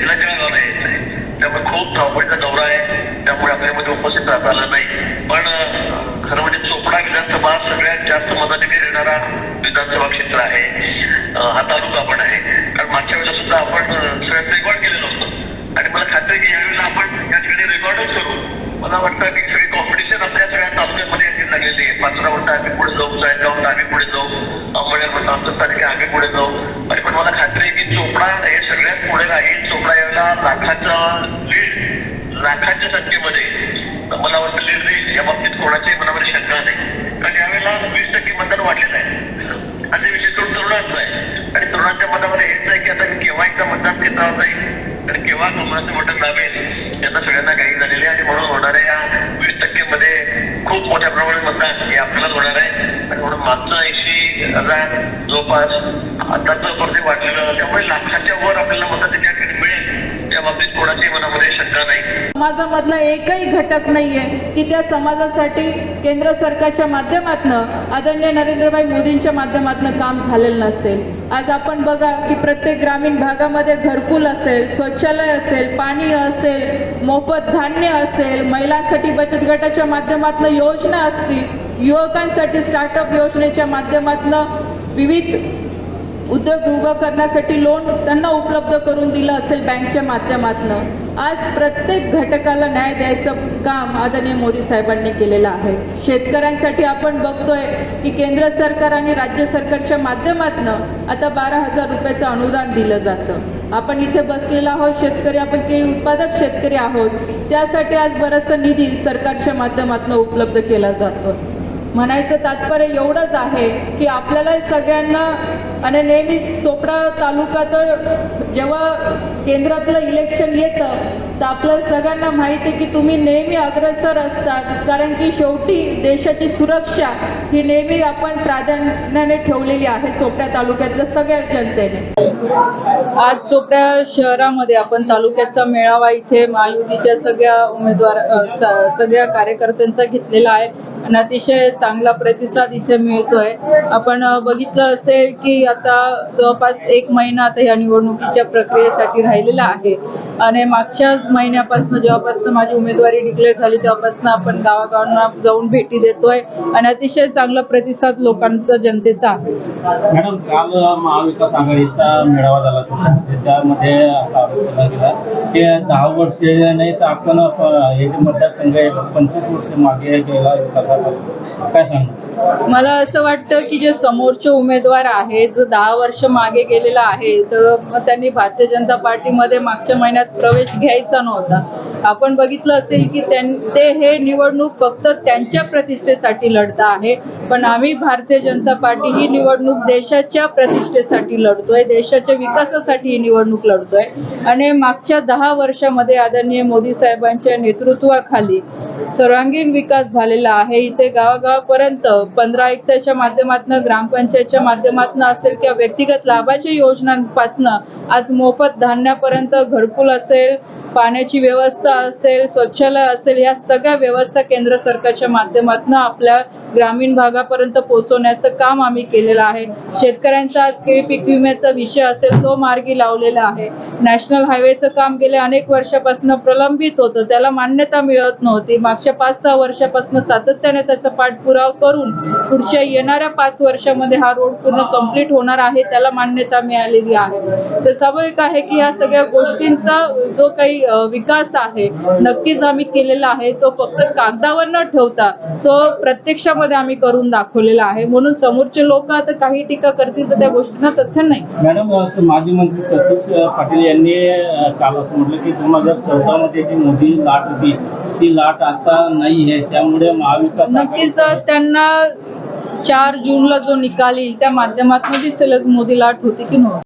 तिला जळगावला येत नाही त्यामुळे खूप धावपळीचा दौरा आहे त्यामुळे आपल्यामध्ये उपस्थित राहता आलं नाही पण खरं म्हणजे चोपडा विधानसभा सगळ्यात जास्त मताने मिळणारा विधानसभा क्षेत्र आहे हा तालुका पण आहे कारण मागच्या वेळेला सुद्धा आपण सगळ्यात रेकॉर्ड केलेलं होतं आणि मला खात्री आहे की यावेळेला आपण या ठिकाणी रेकॉर्डच करू मला वाटतं की सगळी कॉम्पिटिशन आपल्या सगळ्या तालुक्यामध्ये याची लागलेली आहे पाचरा म्हणता आम्ही पुढे जाऊ. जायगाव आम्ही पुढे जाऊ. अंबळ्या म्हणता आमचं तारखे आम्ही पुढे जाऊ. आणि पण मला खात्री आहे की चोपडा पुढे राहील चोपडा यावेळेला लाखाचा लीड लाखाच्या संख्येमध्ये मला वाटतं लीड देईल. या बाबतीत कोणाच्याही मनामध्ये शंका नाही. कारण यावेळेला वीस टक्के मतदान वाढलेलं आहे. आणि विशेष करून तरुणांचं आहे. आणि तरुणांच्या मनामध्ये हेच आहे की आता मी केव्हा एकदा मतदान केंद्रावर जाईल आणि केव्हा कोणाचं बटन दाबेल यांना सगळ्यांना काही झालेले आहे. आणि म्हणून होणाऱ्या या वीस टक्के मध्ये खूप मोठ्या प्रमाणात मतदान हे आपल्यालाच होणार आहे. आणि म्हणून मागचं ऐंशी हजार जवळपास आताचं परते वाढलेलं त्यामुळे लाखाच्या वर आपल्याला मताची या या बाबतीत कोणाच्याही मनामध्ये शंका नाही. समाजामधला एकही घटक नाहीये की त्या समाजासाठी केंद्र सरकारच्या माध्यमातनं आदरणीय नरेंद्रभाई मोदींच्या माध्यमातनं काम झालेलं नसेल. आज आपण बघा की प्रत्येक ग्रामीण भागामध्ये घरकुल असेल शौचालय असेल पाणी असेल मोफत धान्य असेल महिलांसाठी बचत गटाच्या माध्यमातून योजना असतील युवकांसाठी स्टार्टअप योजनेच्या माध्यमातून विविध उद्योग उभं करण्यासाठी लोन त्यांना उपलब्ध करून दिलं असेल बँकच्या माध्यमातनं. आज प्रत्येक घटकाला न्याय द्यायचं काम आदरणीय मोदी साहेबांनी केलेलं आहे. शेतकऱ्यांसाठी आपण बघतोय की केंद्र सरकार आणि राज्य सरकारच्या माध्यमातनं आता बारा हजार रुपयाचं अनुदान दिलं जातं. आपण इथे बसलेलो आहोत शेतकरी आपण केळी उत्पादक शेतकरी आहोत. त्यासाठी आज बराचसा निधी सरकारच्या माध्यमातून उपलब्ध केला जातो म्हणायचं तात्पर्य एवढंच आहे की आपल्याला सगळ्यांना आणि नेहमीच चोपडा तालुका तर जेव्हा केंद्रातलं इलेक्शन येतं तर आपल्याला सगळ्यांना माहिती आहे की तुम्ही नेहमी अग्रसर असतात. कारण की शेवटी देशाची सुरक्षा ही नेहमी आपण प्राधान्याने ठेवलेली आहे चोपड्या तालुक्यातल्या सगळ्या जनतेने. आज चोपड्या शहरामध्ये आपण तालुक्याचा मेळावा इथे महायुतीच्या सगळ्या उमेदवार सगळ्या कार्यकर्त्यांचा घेतलेला आहे. आणि अतिशय चांगला प्रतिसाद इथे मिळतोय. आपण बघितलं असेल की आता जवळपास एक महिना आता या निवडणुकीच्या प्रक्रियेसाठी राहिलेला आहे. आणि मागच्याच महिन्यापासून जेव्हापासून माझी उमेदवारी डिक्लेअर झाली तेव्हापासून आपण गावागावांना जाऊन भेटी देतोय. आणि अतिशय चांगला प्रतिसाद लोकांचा जनतेचा आहे. मॅडम काल महाविकास आघाडीचा मेळावा झाला त्यामध्ये गेला की दहा वर्षे नाही तर आपण हे जे मतदारसंघ पंचवीस वर्ष मागे गेला काय मला असं वाटतं की जे समोरचे उमेदवार आहेत जो दहा वर्ष मागे गेलेला आहे तर त्यांनी भारतीय जनता पार्टीमध्ये मागच्या महिन्यात प्रवेश घ्यायचा नव्हता. आपण बघितलं असेल की ते हे निवडणूक फक्त त्यांच्या प्रतिष्ठेसाठी लढता आहे पण आम्ही भारतीय जनता पार्टी ही निवडणूक देशाच्या प्रतिष्ठेसाठी लढतोय देशाच्या विकासासाठी ही निवडणूक लढतोय. आणि मागच्या दहा वर्षामध्ये आदरणीय मोदी साहेबांच्या नेतृत्वाखाली सर्वांगीण विकास झालेला आहे. इथे गावागावापर्यंत पंधरा आयुक्ताच्या माध्यमातून ग्रामपंचायतच्या माध्यमातून असेल किंवा व्यक्तिगत लाभाच्या योजनांपासनं आज मोफत धान्यापर्यंत घरकुल असेल पाण्याची व्यवस्था असेल शौचालय असेल या सगळ्या व्यवस्था केंद्र सरकारच्या माध्यमातून आपल्या ग्रामीण भागापर्यंत पोहोचवण्याचं काम आम्ही केलेलं आहे. शेतकऱ्यांचा आज केळी पीक विम्याचा विषय असेल तो मार्गी लावलेला आहे. नॅशनल हायवेचं काम गेले अनेक वर्षापासून प्रलंबित होतं. त्याला मान्यता मिळत नव्हती. मागच्या पाच सहा वर्षापासून सातत्याने त्याचा पाठपुरावा करून पुढच्या येणाऱ्या पाच वर्षामध्ये हा रोड पूर्ण कंप्लीट होणार आहे त्याला मान्यता मिळालेली आहे. तर स्वाभाविक आहे की या सगळ्या गोष्टींचा जो काही विकास आहे नक्कीच आम्ही केलेला आहे तो फक्त कागदावर न ठेवता तो प्रत्यक्षामध्ये आम्ही करून दाखवलेला आहे. म्हणून समोरचे लोक आता काही टीका करतील तर त्या गोष्टींना तथ्य नाही. मॅडम माजी मंत्री सतीश पाटील यांनी काल असं म्हटलं की दोन हजार चौदा मध्ये जी मोदी लाट होती ती लाट आता नाही आहे. त्यामुळे महाविकास नक्कीच त्यांना चार जूनला जो निकाल येईल त्या माध्यमातून दिसेलच मोदी लाट होती की नव्हती.